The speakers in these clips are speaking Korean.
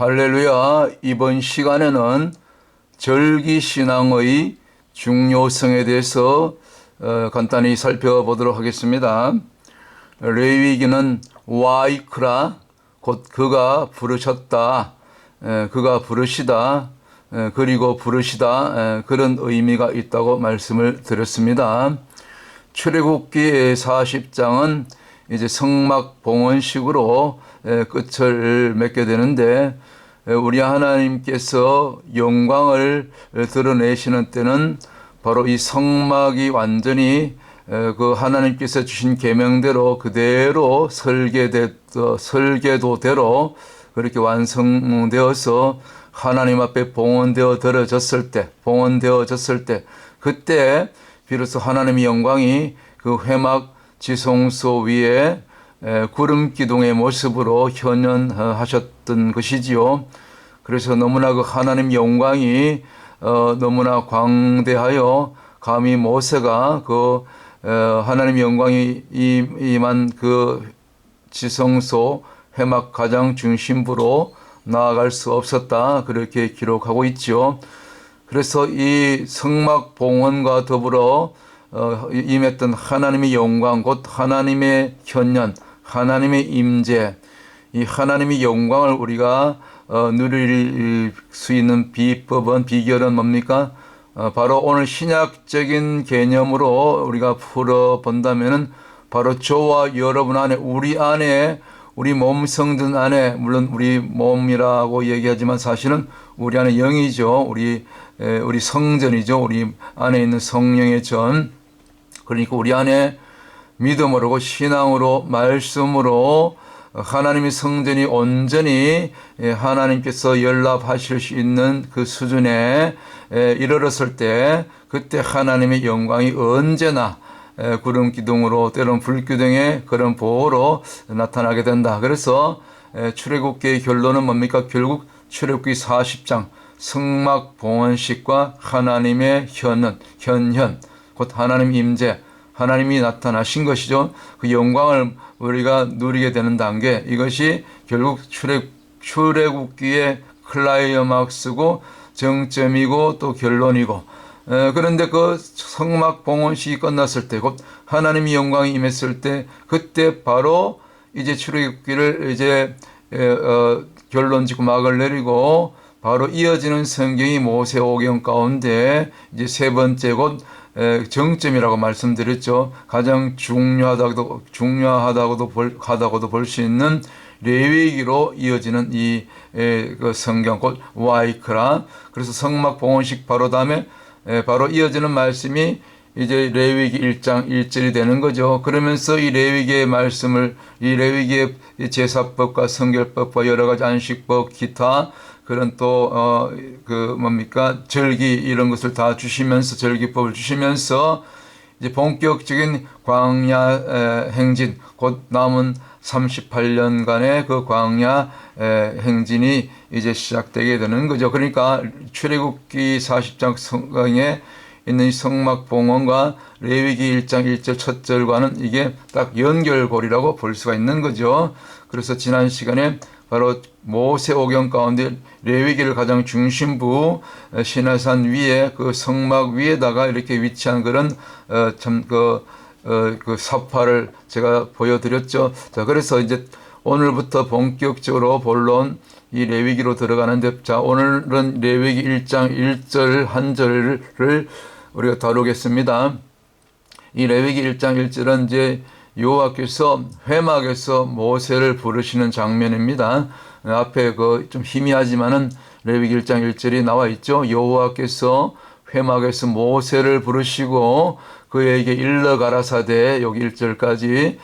할렐루야. 이번 시간에는 절기 신앙의 중요성에 대해서 어, 간단히 살펴보도록 하겠습니다. 레위기는 와이크라 곧 그가 부르셨다. 에, 그가 부르시다. 에, 그리고 부르시다. 에, 그런 의미가 있다고 말씀을 드렸습니다. 출애굽기 40장은 이제 성막 봉헌식으로 에, 끝을 맺게 되는데 에, 우리 하나님께서 영광을 드러내시는 때는 바로 이 성막이 완전히 에, 그 하나님께서 주신 계명대로 그대로 설계되 어, 설계도대로 그렇게 완성되어서 하나님 앞에 봉헌되어 들어졌을 때, 봉헌되어졌을 때, 그때 비로소 하나님의 영광이 그 회막 지성소 위에 에, 구름 기둥의 모습으로 현현하셨던 것이지요. 그래서 너무나 그 하나님 영광이 어, 너무나 광대하여 감히 모세가 그 어, 하나님 영광이 임- 임한 그 지성소 회막 가장 중심부로 나아갈 수 없었다 그렇게 기록하고 있죠. 그래서 이 성막 봉헌과 더불어 어, 임했던 하나님의 영광 곧 하나님의 현현 하나님의 임재 이 하나님의 영광을 우리가 어, 누릴 수 있는 비법은 비결은 뭡니까? 어, 바로 오늘 신약적인 개념으로 우리가 풀어 본다면은 바로 저와 여러분 안에 우리 안에 우리 몸 성든 안에 물론 우리 몸이라고 얘기하지만 사실은 우리 안에 영이죠. 우리 에, 우리 성전이죠. 우리 안에 있는 성령의 전. 그러니까 우리 안에 믿음으로 신앙으로 말씀으로 하나님의 성전이 온전히 예, 하나님께서 연락하실 수 있는 그 수준에 에, 이르렀을 때 그때 하나님의 영광이 언제나 에, 구름 기둥으로 때론 불 기둥의 그런 보호로 나타나게 된다. 그래서 에, 출애굽기의 결론은 뭡니까? 결국 출애굽기 40장 성막 봉헌식과 하나님의 현은 현현 곧 하나님 임재 하나님이 나타나신 것이죠. 그 영광을 우리가 누리게 되는 단계 이것이 결국 출애 출애굽기의 클라이막스고 정점이고 또 결론이고 에, 그런데 그 성막 봉헌식이 끝났을 때 곧 하나님의 영광이 임했을 때 그때 바로 이제 출애굽기를 이제 에, 어, 결론 짓고 막을 내리고 바로 이어지는 성경이 모세 오경 가운데 이제 세 번째 곧 에, 정점이라고 말씀드렸죠. 가장 중요하다고도 중요하다고도 볼 하다고도 볼 수 있는 레위기로 이어지는 이 에, 그 성경 곧 와이크라. 그래서 성막 봉헌식 바로 다음에 에, 바로 이어지는 말씀이 이제 레위기 1장 1절이 되는 거죠. 그러면서 이 레위기의 말씀을 이 레위기의 제사법과 성결법과 여러 가지 안식법 기타 그런 또어그 뭡니까 절기 이런 것을 다 주시면서 절기법을 주시면서 이제 본격적인 광야 에, 행진 곧 남은 38년간의 그 광야 에, 행진이 이제 시작되게 되는 거죠. 그러니까 출애굽기 40장 성경에 있는 이 성막 봉헌과 레위기 1장 1절 첫 절과는 이게 딱 연결고리라고 볼 수가 있는 거죠. 그래서 지난 시간에 바로 모세오경 가운데 레위기를 가장 중심부 어, 신화산 위에 그 성막 위에다가 이렇게 위치한 그런 어, 참그 어, 그 사파를 제가 보여드렸죠. 자, 그래서 이제 오늘부터 본격적으로 본론 이 레위기로 들어가는데 자, 오늘은 레위기 1장 1절 한 절을 우리가 다루겠습니다. 이 레위기 1장 1절은 이제 여호와께서 회막에서 모세를 부르시는 장면입니다. 앞에 그 좀 희미하지만은 레위기 1장 1절이 나와 있죠. 여호와께서 회막에서 모세를 부르시고 그에게 일러 가라사대 여기 1절까지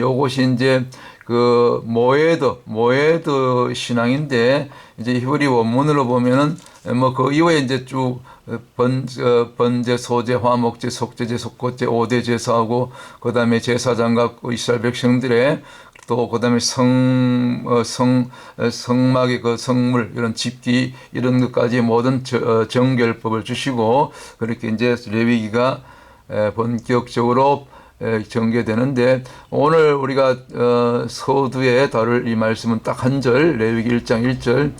요것이 이제 그 모에드 모에드 신앙인데 이제 히브리 원문으로 보면은 뭐 그 이후에 이제 쭉 번, 어, 번제, 소제, 화목제, 속제제, 속고제, 오대 제사하고 그 다음에 제사장과 그 이스라엘 백성들의 또 그 다음에 성, 어, 성, 어, 성막의 그 성물 이런 집기 이런 것까지 모든 저, 어, 정결법을 주시고 그렇게 이제 레위기가 에, 본격적으로 에, 전개되는데 오늘 우리가 어, 서두에 다룰 이 말씀은 딱 한 절 레위기 1장 1절.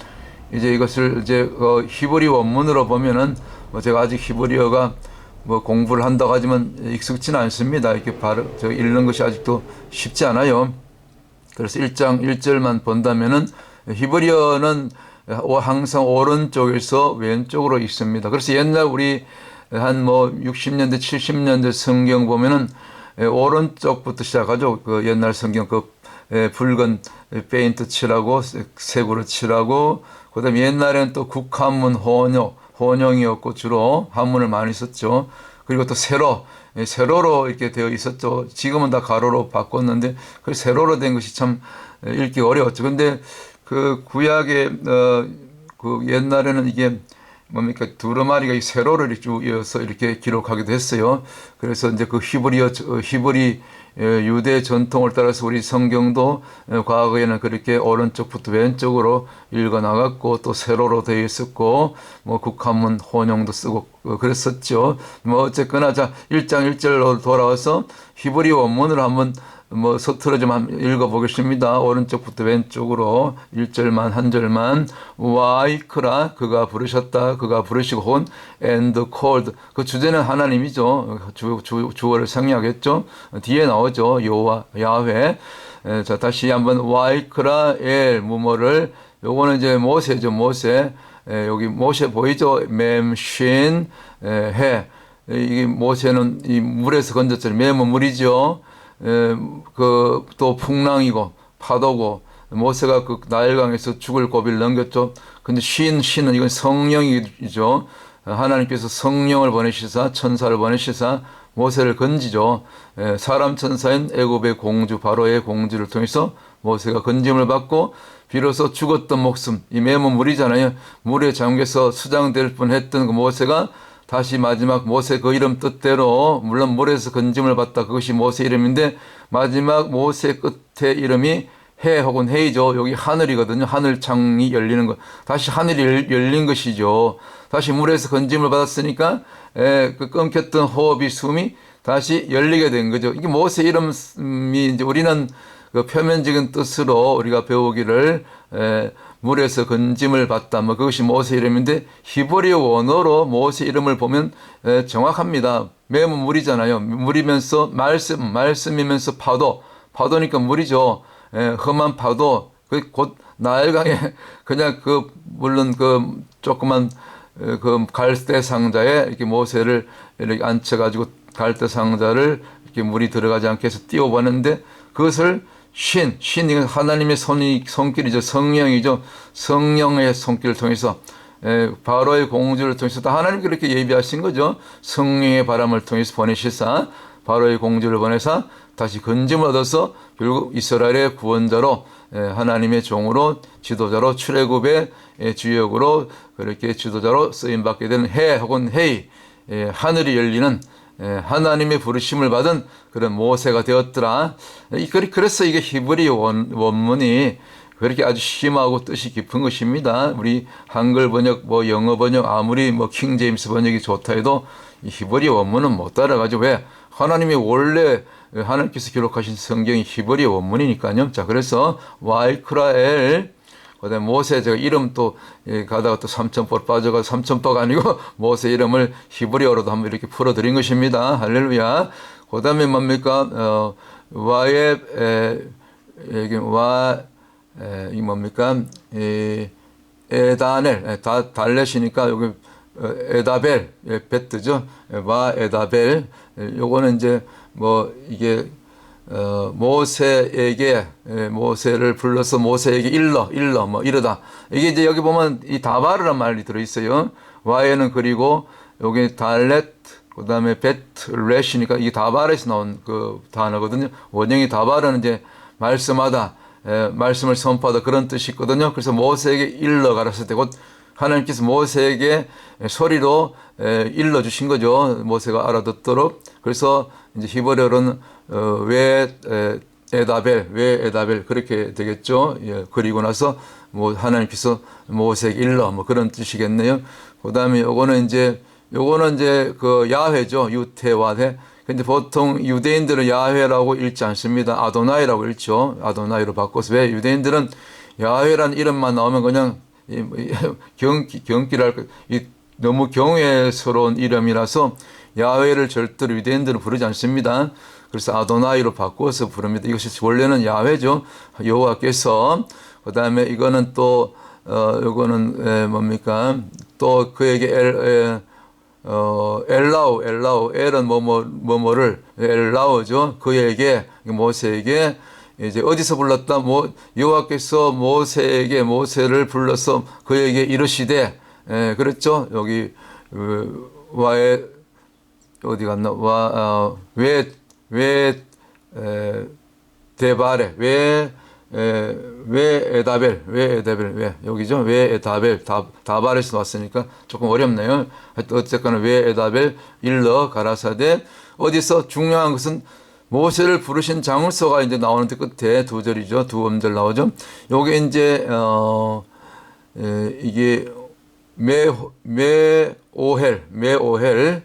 이제 이것을 이제 어, 히브리 원문으로 보면은 뭐 제가 아직 히브리어가 뭐 공부를 한다고 하지만 익숙치는 않습니다. 이렇게 바로 저 읽는 것이 아직도 쉽지 않아요. 그래서 1장 1절만 본다면은 히브리어는 항상 오른쪽에서 왼쪽으로 있습니다. 그래서 옛날 우리 한 뭐 60년대 70년대 성경 보면은 오른쪽부터 시작하죠. 그 옛날 성경 그 예, 붉은 페인트 칠하고 색으로 칠하고 그다음에 옛날에는 또 국한문 혼용 혼용이었고 주로 한문을 많이 썼죠. 그리고 또 세로 예, 세로로 이렇게 되어 있었죠. 지금은 다 가로로 바꿨는데 그 세로로 된 것이 참 읽기 어려웠죠. 근데 그 구약의 어 그 옛날에는 이게 뭡니까 두루마리가 이 세로를 쭉 이어서 이렇게 기록하기도 했어요. 그래서 이제 그 히브리어 히브리 유대 전통을 따라서 우리 성경도 과거에는 그렇게 오른쪽부터 왼쪽으로 읽어 나갔고 또 세로로 되어 있었고 뭐 국한문 혼용도 쓰고 그랬었죠. 뭐 어쨌거나 자 1장 1절로 돌아와서 히브리 원문을 한번 뭐 서투러 좀 읽어보겠습니다. 오른쪽부터 왼쪽으로 1절만 한 절만 와이크라 그가 부르셨다 그가 부르시고 혼 and called 그 주제는 하나님이죠. 주, 주, 주어를 생략했죠. 뒤에 나오죠. 여호와 야훼 자 다시 한번 와이크라 엘 무모를 요거는 이제 모세죠. 모세 에, 여기 모세 보이죠? 맴쉰 해 이게 모세는 이 물에서 건졌잖아요. 맴은 물이죠. 그 또 풍랑이고 파도고 모세가 그 나일강에서 죽을 고비를 넘겼죠. 근데 신 신은 이건 성령이죠. 하나님께서 성령을 보내시사 천사를 보내시사 모세를 건지죠. 사람 천사인 애굽의 공주 바로의 공주를 통해서 모세가 건짐을 받고 비로소 죽었던 목숨 이 매문 물이잖아요. 물에 잠겨서 수장될 뻔했던 그 모세가 다시 마지막 모세 그 이름 뜻대로 물론 물에서 건짐을 받다 그것이 모세 이름인데 마지막 모세 끝에 이름이 해 혹은 해이죠. 여기 하늘이거든요. 하늘 창이 열리는 것. 다시 하늘이 열린 것이죠. 다시 물에서 건짐을 받았으니까 에, 그 끊겼던 호흡이 숨이 다시 열리게 된 거죠. 이게 모세 이름이 이제 우리는 그 표면적인 뜻으로 우리가 배우기를 에, 물에서 건짐을 받다. 뭐 그것이 모세 이름인데 히브리어 원어로 모세 이름을 보면 에, 정확합니다. 매문 물이잖아요. 물이면서 말씀, 말씀이면서 파도, 파도니까 물이죠. 에, 험한 파도, 그곧 나일강에 그냥 그 물론 그 조그만 그 갈대 상자에 이렇게 모세를 이렇게 앉혀가지고 갈대 상자를 이렇게 물이 들어가지 않게 해서 띄워보는데 그것을 신, 신이 하나님의 손이, 손길이죠. 성령이죠. 성령의 손길을 통해서 에, 바로의 공주를 통해서 다 하나님 그렇게 예비하신 거죠. 성령의 바람을 통해서 보내시사 바로의 공주를 보내사 다시 건짐을 얻어서 결국 이스라엘의 구원자로 하나님의 종으로 지도자로 출애굽의 주역으로 그렇게 지도자로 쓰임 받게 되는 해 혹은 헤이 하늘이 열리는 하나님의 부르심을 받은 그런 모세가 되었더라. 그래서 이게 히브리 원, 원문이 그렇게 아주 심하고 뜻이 깊은 것입니다. 우리 한글 번역, 뭐 영어 번역, 아무리 뭐 킹제임스 번역이 좋다 해도 이 히브리 원문은 못 따라가죠. 왜? 하나님이 원래 하나님께서 기록하신 성경이 히브리 원문이니까요. 자, 그래서 와이크라엘 그다음에 모세 제가 이름 또 예, 가다가 또 삼천포 빠져가 삼천포가 아니고 모세 이름을 히브리어로도 한번 이렇게 풀어드린 것입니다. 할렐루야. 그다음에 뭡니까 어, 와의 에, 여기 와 에, 이 뭡니까 에, 에다넬 다 달렛이니까 여기 어, 에다벨 예, 베트죠. 와 에다벨 요거는 이제 뭐 이게 어, 모세에게 예, 모세를 불러서 모세에게 일러 일러 뭐 이러다 이게 이제 여기 보면 이 다바르란 말이 들어 있어요. 와에는 그리고 여기 달렛 그다음에 베트렛이니까 이 다바르에서 나온 그 단어거든요. 원형이 다바르는 이제 말씀하다 에, 말씀을 선포하다 그런 뜻이 있거든요. 그래서 모세에게 일러 가랐을 때곧 하나님께서 모세에게 소리로 일러 주신 거죠. 모세가 알아듣도록. 그래서 이제 히브리어로는 어, 왜 에, 에다벨, 왜 에다벨 그렇게 되겠죠. 예, 그리고 나서 뭐 하나님께서 모세에게 일러 뭐 그런 뜻이겠네요. 그다음에 요거는 이제 요거는 이제 그 야훼죠. 유태와해. 근데 보통 유대인들은 야훼라고 읽지 않습니다. 아도나이라고 읽죠. 아도나이로 바꿔서 왜 유대인들은 야훼란 이름만 나오면 그냥 이, 뭐, 이 경기 경기랄 이 너무 경외스러운 이름이라서 야훼를 절대로 유대인들은 부르지 않습니다. 그래서 아도나이로 바꿔서 부릅니다. 이것이 원래는 야훼죠. 여호와께서 그다음에 이거는 또 어, 요거는 에, 뭡니까? 또 그에게 엘, 에, 어, 엘라우, 엘라우, 엘은 뭐뭐, 뭐뭐를, 엘라우죠. 그에게, 모세에게, 이제 어디서 불렀다? 모, 여호와께서 모세에게, 모세를 불러서 그에게 이르시되, 에, 그랬죠? 여기, 그, 와에, 어디 갔나? 와, 어, 왜, 왜, 에, 대발에, 왜, 에, 왜 에다벨, 왜 에다벨, 왜 여기죠? 왜 에다벨, 다, 다발에서 왔으니까 조금 어렵네요. 어쨌거나 왜 에다벨 일러 가라사대 어디서 중요한 것은 모세를 부르신 장울서가 이제 나오는데 끝에 두 절이죠, 두 음절 나오죠. 요게 이제 어 에, 이게 매 매오헬, 매오헬,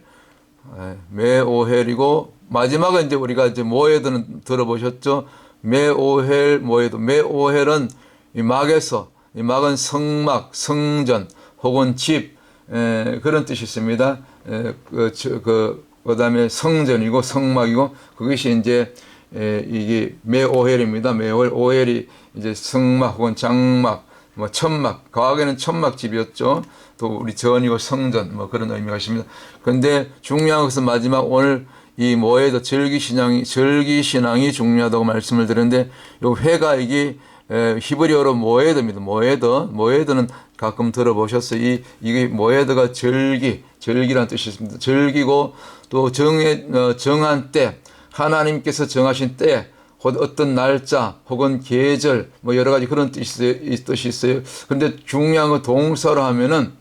에, 매오헬이고 마지막은 이제 우리가 이제 모에드는 들어보셨죠? 메오헬 모에도 메오헬은 이 막에서 이 막은 성막, 성전 혹은 집 에, 그런 뜻이 있습니다. 에, 그, 저, 그 그 다음에 성전이고 성막이고 그것이 이제 에, 이게 메오헬입니다. 메오헬 오헬이 이제 성막 혹은 장막 뭐 천막 과거에는 천막 집이었죠. 또 우리 전이고 성전 뭐 그런 의미가 있습니다. 그런데 중요한 것은 마지막 오늘 이 모에도 절기 신앙이 절기 신앙이 중요하다고 말씀을 드렸는데 요 회가 이게 에, 히브리어로 모에드입니다. 모에드 모에드는 가끔 들어보셨어요. 이 이게 모에드가 절기 절기란 뜻이 있습니다. 절기고 또 정해 어, 정한 때 하나님께서 정하신 때곧 어떤 날짜 혹은 계절 뭐 여러 가지 그런 뜻이. 뜻이 있어요. 근데 중요한 건 동사로 하면은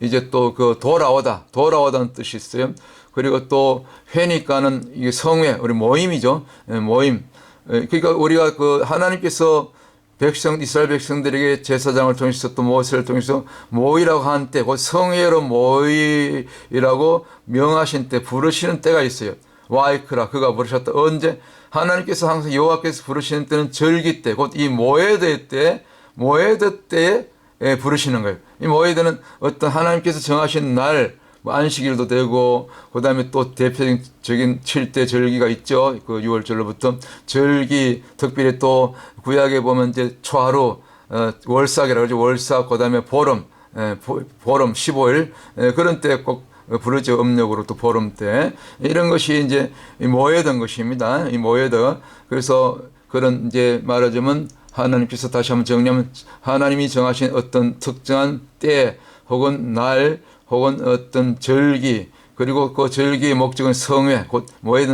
이제 또 그 돌아오다 돌아오다는 뜻이 있어요. 그리고 또 회니까는 성회 우리 모임이죠. 예, 모임. 예, 그러니까 우리가 그 하나님께서 백성 이스라엘 백성들에게 제사장을 통해서 또 모세를 통해서 모이라고 한때그 성회로 모이라고 명하신 때 부르시는 때가 있어요. 와이크라 그가 부르셨다. 언제? 하나님께서 항상 여호와께서 부르시는 때는 절기 때 곧 이 모에드 때 모에드 때에 예, 부르시는 거예요. 이 모에드는 어떤 하나님께서 정하신 날 뭐 안식일도 되고 그다음에 또 대표적인 7대 절기가 있죠. 그 6월절로부터 절기 특별히 또 구약에 보면 이제 초하루 어, 월삭이라고 그러죠. 월삭 그다음에 보름 에, 보, 보름 15일 에, 그런 때꼭 부르죠. 음력으로 또 보름 때 이런 것이 이제 모여든 것입니다. 이 모여드 그래서 그런 이제 말하자면 하나님께서 다시 한번 정리하면 하나님이 정하신 어떤 특정한 때 혹은 날 혹은 어떤 절기 그리고 그 절기의 목적은 성회 곧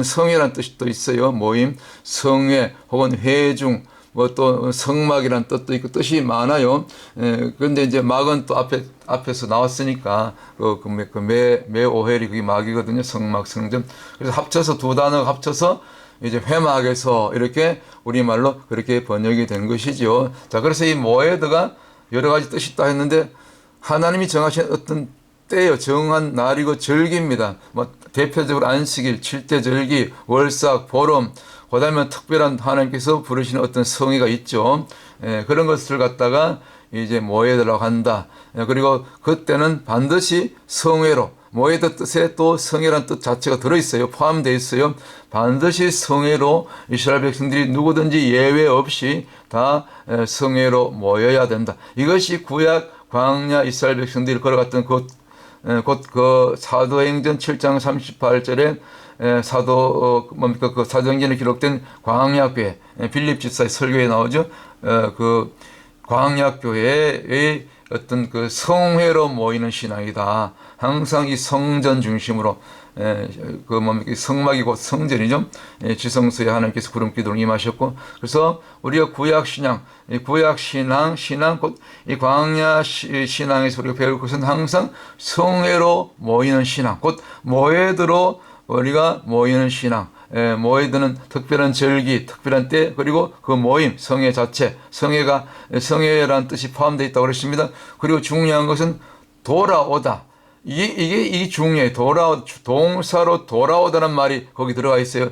성회라는 뜻이 또 있어요 모임 성회 혹은 회중 뭐 또 성막이라는 뜻도 있고 뜻이 많아요. 에, 그런데 이제 막은 또 앞에 앞에서 나왔으니까 그그매 매오헬이 그게 막이거든요. 성막 성전. 그래서 합쳐서 두 단어 합쳐서 이제 회막에서 이렇게 우리말로 그렇게 번역이 된 것이죠. 자, 그래서 이 모에드가 여러 가지 뜻이 있다 했는데 하나님이 정하신 어떤 때요 정한 날이고 절기입니다. 뭐 대표적으로 안식일, 칠대 절기, 월삭, 보름, 그다음에 특별한 하나님께서 부르시는 어떤 성의가 있죠. 예, 그런 것을 갖다가 이제 모여들라고 한다. 예, 그리고 그때는 반드시 성회로 모여드 뜻에 또 성회란 뜻 자체가 들어있어요. 포함되어 있어요. 반드시 성회로 이스라엘 백성들이 누구든지 예외 없이 다 성회로 모여야 된다. 이것이 구약 광야 이스라엘 백성들이 걸어갔던 그 곧 그 사도행전 7장 38절에 사도 어, 뭡니까 그 사도행전에 기록된 광야교회 빌립 지사의 설교에 나오죠. 어, 그 광야교회의 어떤 그 성회로 모이는 신앙이다. 항상 이 성전 중심으로 그 뭡니까 성막이 곧 성전이죠. 지성소에 하나님께서 구름 기도를 임하셨고 그래서 우리가 구약 신앙, 구약 신앙, 신앙 곧 이 광야 신앙에서 우리가 배울 것은 항상 성회로 모이는 신앙, 곧 모회드로 우리가 모이는 신앙. 모이드는 특별한 절기, 특별한 때, 그리고 그 모임, 성회 자체, 성회가, 성회라는 뜻이 포함되어 있다고 그랬습니다. 그리고 중요한 것은 돌아오다. 이게, 이게, 이게 중요해요. 돌아, 동사로 돌아오다는 말이 거기 들어가 있어요.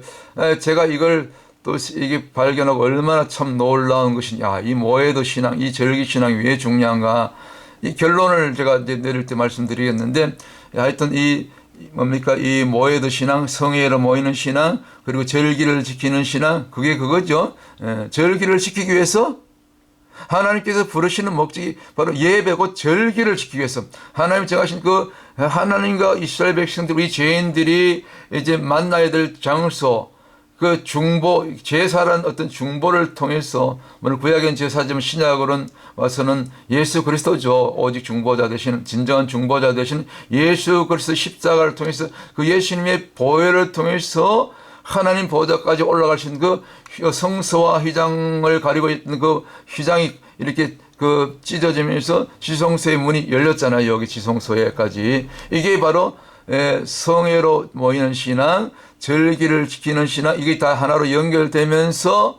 제가 이걸 또 이게 발견하고 얼마나 참 놀라운 것이냐. 이 모에도 신앙, 이 절기 신앙이 왜 중요한가. 이 결론을 제가 이제 내릴 때 말씀드리겠는데 하여튼 이 뭡니까 이 모에드 신앙 성회로 모이는 신앙 그리고 절기를 지키는 신앙 그게 그거죠 예, 절기를 지키기 위해서 하나님께서 부르시는 목적이 바로 예배 곧 절기를 지키기 위해서 하나님 정하신 그 하나님과 이스라엘 백성들 우리 죄인들이 이제 만나야 될 장소 그 중보 제사란 어떤 중보를 통해서 물론 구약엔 제사지만 신약으로는 와서는 예수 그리스도죠. 오직 중보자 되시는 진정한 중보자 되시는 예수 그리스도 십자가를 통해서 그 예수님의 보혈을 통해서 하나님 보좌까지 올라가신 그 성서와 휘장을 가리고 있는 그 휘장이 이렇게 그 찢어지면서 지성소의 문이 열렸잖아요. 여기 지성소에까지. 이게 바로 에, 성회로 모이는 신앙, 절기를 지키는 신앙, 이게 다 하나로 연결되면서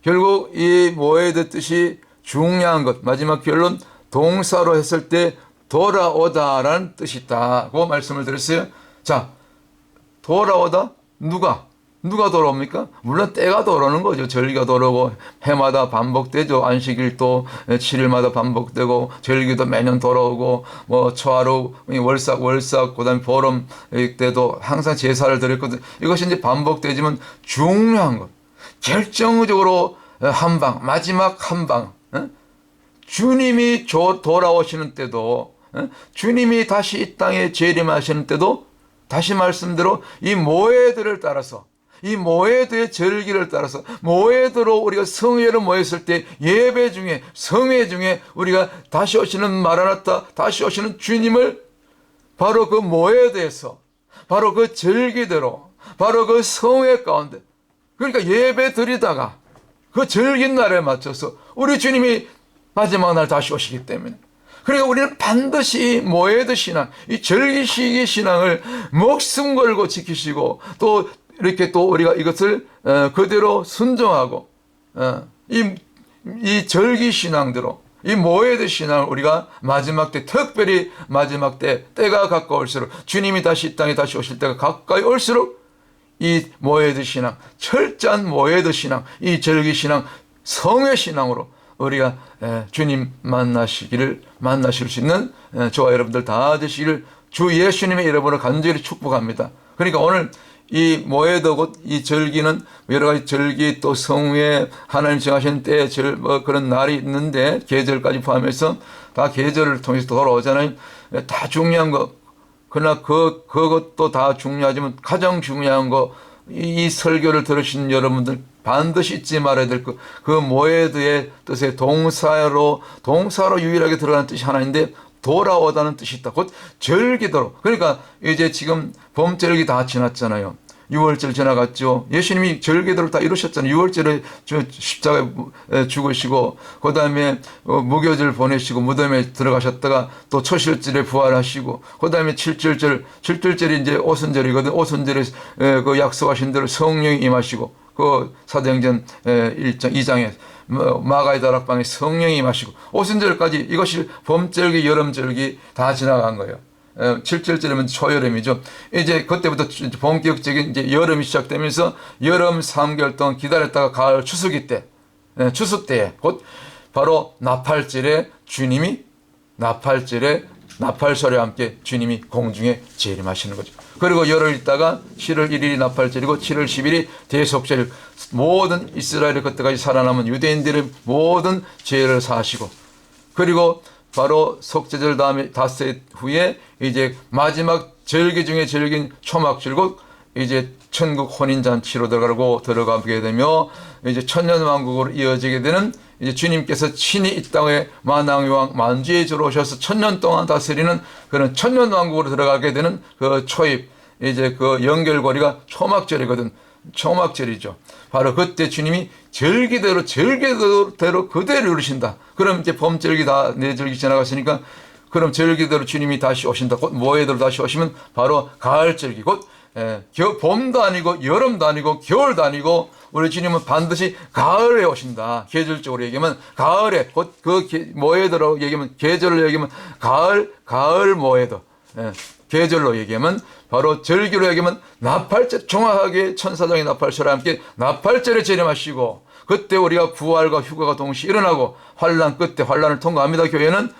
결국 이 모에드 뜻이 중요한 것, 마지막 결론 동사로 했을 때 돌아오다라는 뜻이 있다고 말씀을 드렸어요. 자, 돌아오다? 누가? 누가 돌아옵니까? 물론 때가 돌아오는 거죠. 절기가 돌아오고 해마다 반복되죠. 안식일도 7일마다 반복되고 절기도 매년 돌아오고 뭐 초하루 월삭 월삭 그다음에 보름 때도 항상 제사를 드렸거든. 이것이 이제 반복되지만 중요한 것. 결정적으로 한 방, 마지막 한 방. 주님이 돌아오시는 때도 주님이 다시 이 땅에 재림하시는 때도 다시 말씀대로 이 모해들을 따라서 이 모에드의 절기를 따라서 모에드로 우리가 성회를 모였을 때 예배 중에 성회 중에 우리가 다시 오시는 마라나타 다시 오시는 주님을 바로 그 모에드에서 바로 그 절기대로 바로 그 성회 가운데 그러니까 예배 드리다가 그 절긴 날에 맞춰서 우리 주님이 마지막 날 다시 오시기 때문에. 그러니까 우리는 반드시 모에드 신앙, 이 절기시기 신앙을 목숨 걸고 지키시고 또 이렇게 또 우리가 이것을 어, 그대로 순종하고 어, 이, 이 절기 신앙대로 이 모에드 신앙을 우리가 마지막 때 특별히 마지막 때 때가 가까울수록 주님이 다시 이 땅에 다시 오실 때가 가까이 올수록 이 모에드 신앙 철저한 모에드 신앙 이 절기 신앙 성회 신앙으로 우리가 주님 만나시기를 만나실 수 있는 저와 여러분들 다 되시기를 주 예수님의 이름으로 간절히 축복합니다. 그러니까 오늘 이 모에도 곧 이 절기는 여러 가지 절기 또 성회 하나님 정하신 때절뭐 그런 날이 있는데 계절까지 포함해서 다 계절을 통해서 돌아오잖아요. 다 중요한 거. 그러나 그 그것도 다 중요하지만 가장 중요한 거이 설교를 들으신 여러분들 반드시 잊지 말아야 될 그, 그 모에드의 뜻의 동사로, 동사로 유일하게 들어가는 뜻이 하나인데, 돌아오다는 뜻이 있다. 곧 절기도록. 그러니까 이제 지금 봄절기 다 지났잖아요. 6월절 지나갔죠. 예수님이 절기대로 다 이루셨잖아요. 6월절에 십자가에 죽으시고 그 다음에 어, 무교절 보내시고 무덤에 들어가셨다가 또 초실절에 부활하시고 그 다음에 7절절 7절절이 이제 오순절이거든. 오순절에 그 약속하신 대로 성령이 임하시고 그 사도행전 1장 2장에 마가의 다락방에 성령이 임하시고 오순절까지 이것이 봄절기 여름절기 다 지나간 거예요. 7절절이면 초여름이죠. 이제 그때부터 본격적인 이제 여름이 시작되면서 여름 3개월 동안 기다렸다가 가을 추수기 때, 추수 때에 곧 바로 나팔절에 주님이 나팔절에 나팔소리와 함께 주님이 공중에 재림하시는 거죠. 그리고 열흘 있다가 7월 1일이 나팔절이고 7월 10일이 대속절 모든 이스라엘 그때까지 살아남은 유대인들의 모든 죄를 사하시고 그리고 바로 속죄절 다음에 닷새 후에 이제 마지막 절기 중에 절긴 초막절고 이제 천국 혼인잔치로 들어가고 들어가게 되며 이제 천년왕국으로 이어지게 되는 이제 주님께서 친히 이 땅에 만왕왕 만주에 들어오셔서 천년 동안 다스리는 그런 천년왕국으로 들어가게 되는 그 초입 이제 그 연결고리가 초막절이거든. 초막절이죠. 바로 그때 주님이 절기대로 절기대로 그대로 이루신다. 그럼 이제 봄절기 다 내절기 지나갔으니까 그럼 절기대로 주님이 다시 오신다. 곧 모해대로 다시 오시면 바로 가을절기 곧 예, 겨, 봄도 아니고 여름도 아니고 겨울도 아니고 우리 주님은 반드시 가을에 오신다. 계절적으로 얘기하면 가을에 곧 그 모해대로 얘기하면 계절로 얘기하면 가을 가을 모해도 예, 계절로 얘기하면 바로 절기로 얘기하면 나팔절 정확하게 천사장의 나팔절과 함께 나팔절에 재림하시고 그때 우리가 부활과 휴가가 동시에 일어나고 환란 끝에 환란을 통과합니다. 교회는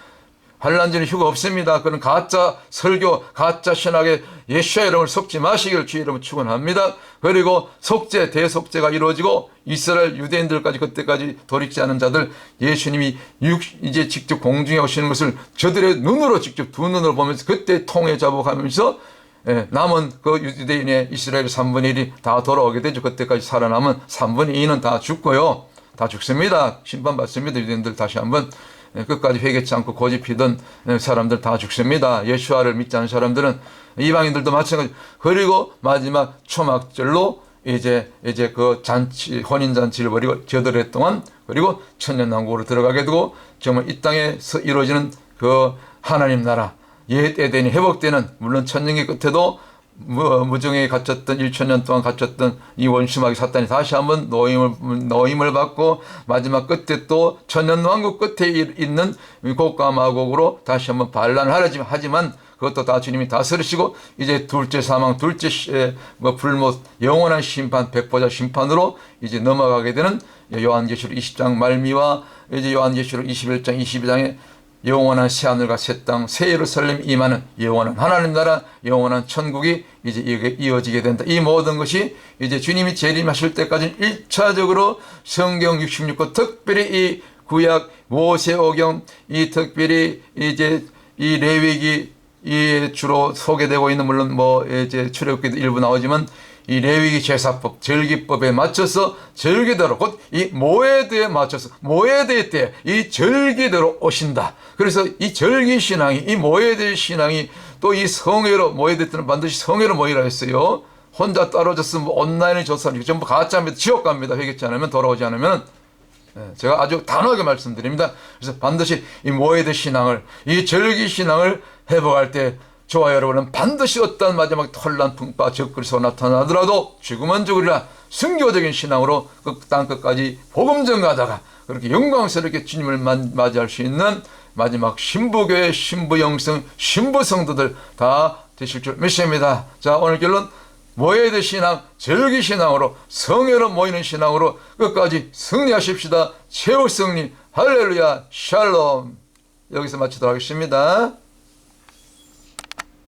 환란전에 휴가 없습니다. 그런 가짜 설교, 가짜 신학에 예수의 이름을 속지 마시길 주의 이름을 축원합니다. 그리고 속죄, 대속죄가 이루어지고 이스라엘 유대인들까지 그때까지 돌이키지 않은 자들 예수님이 육, 이제 직접 공중에 오시는 것을 저들의 눈으로 직접 두 눈으로 보면서 그때 통해 잡아가면서 예, 남은 그 유대인의 이스라엘 3분의 1이 다 돌아오게 되죠. 그때까지 살아남은 3분의 2는 다 죽고요. 다 죽습니다. 심판받습니다. 유대인들 다시 한번 예, 끝까지 회개치 않고 고집 피던 예, 사람들 다 죽습니다. 예수와를 믿지 않은 사람들은 이방인들도 마찬가지. 그리고 마지막 초막절로 이제 이제 그 잔치 혼인 잔치를 벌이고 저들의 동안 그리고 천년 왕국으로 들어가게 되고 정말 이 땅에서 이루어지는 그 하나님 나라 옛 에덴이 회복되는 물론 천년기 끝에도 무- 무정에 갇혔던 1천년 동안 갇혔던 이 원수마귀 사탄이 다시 한번 노임을 노임을 받고 마지막 끝에 또 천년 왕국 끝에 이- 있는 고가 마곡으로 다시 한번 반란을 하려지만 하지만 그것도 다 주님이 다스리시고 이제 둘째 사망 둘째 뭐 불못 영원한 심판 백보자 심판으로 이제 넘어가게 되는 요한계시록 20장 말미와 이제 요한계시록 21장 22장에 영원한 새하늘과 새 땅, 새 예루살렘 임하는 영원한 하나님 나라, 영원한 천국이 이제 이어지게 된다. 이 모든 것이 이제 주님이 재림하실 때까지 1차적으로 성경 66권 특별히 이 구약 모세오경 이 특별히 이제 이 레위기 이 주로 소개되고 있는 물론 뭐 이제 출애굽기도 일부 나오지만 이 레위기 제사법 절기법에 맞춰서 절기대로 곧 이 모에드에 맞춰서 모에드 때이 절기대로 오신다. 그래서 이 절기 신앙이 이 모에드 신앙이 또 이 성회로 모에드 때는 반드시 성회로 모이라 했어요. 혼자 떨어졌으면 온라인에 조사하는 전부 가짜입니다. 지옥 갑니다. 회개치 않으면 돌아오지 않으면 예, 제가 아주 단호하게 말씀드립니다. 그래서 반드시 이 모에드 신앙을, 이 절기 신앙을 회복할 때 저와 여러분은 반드시 어떤 마지막 털난 풍파 적그리스도 나타나더라도 죽으면 죽으리라 순교적인 신앙으로 그 땅 끝까지 복음 전가다가 그렇게 영광스럽게 주님을 만- 맞이할 수 있는 마지막 신부교회 신부영성 신부성도들 다 되실 줄 믿습니다. 자 오늘 결론 모여야 신앙, 절기 신앙으로 성회로 모이는 신앙으로 끝까지 승리하십시다. 최후 승리, 할렐루야, 샬롬. 여기서 마치도록 하겠습니다.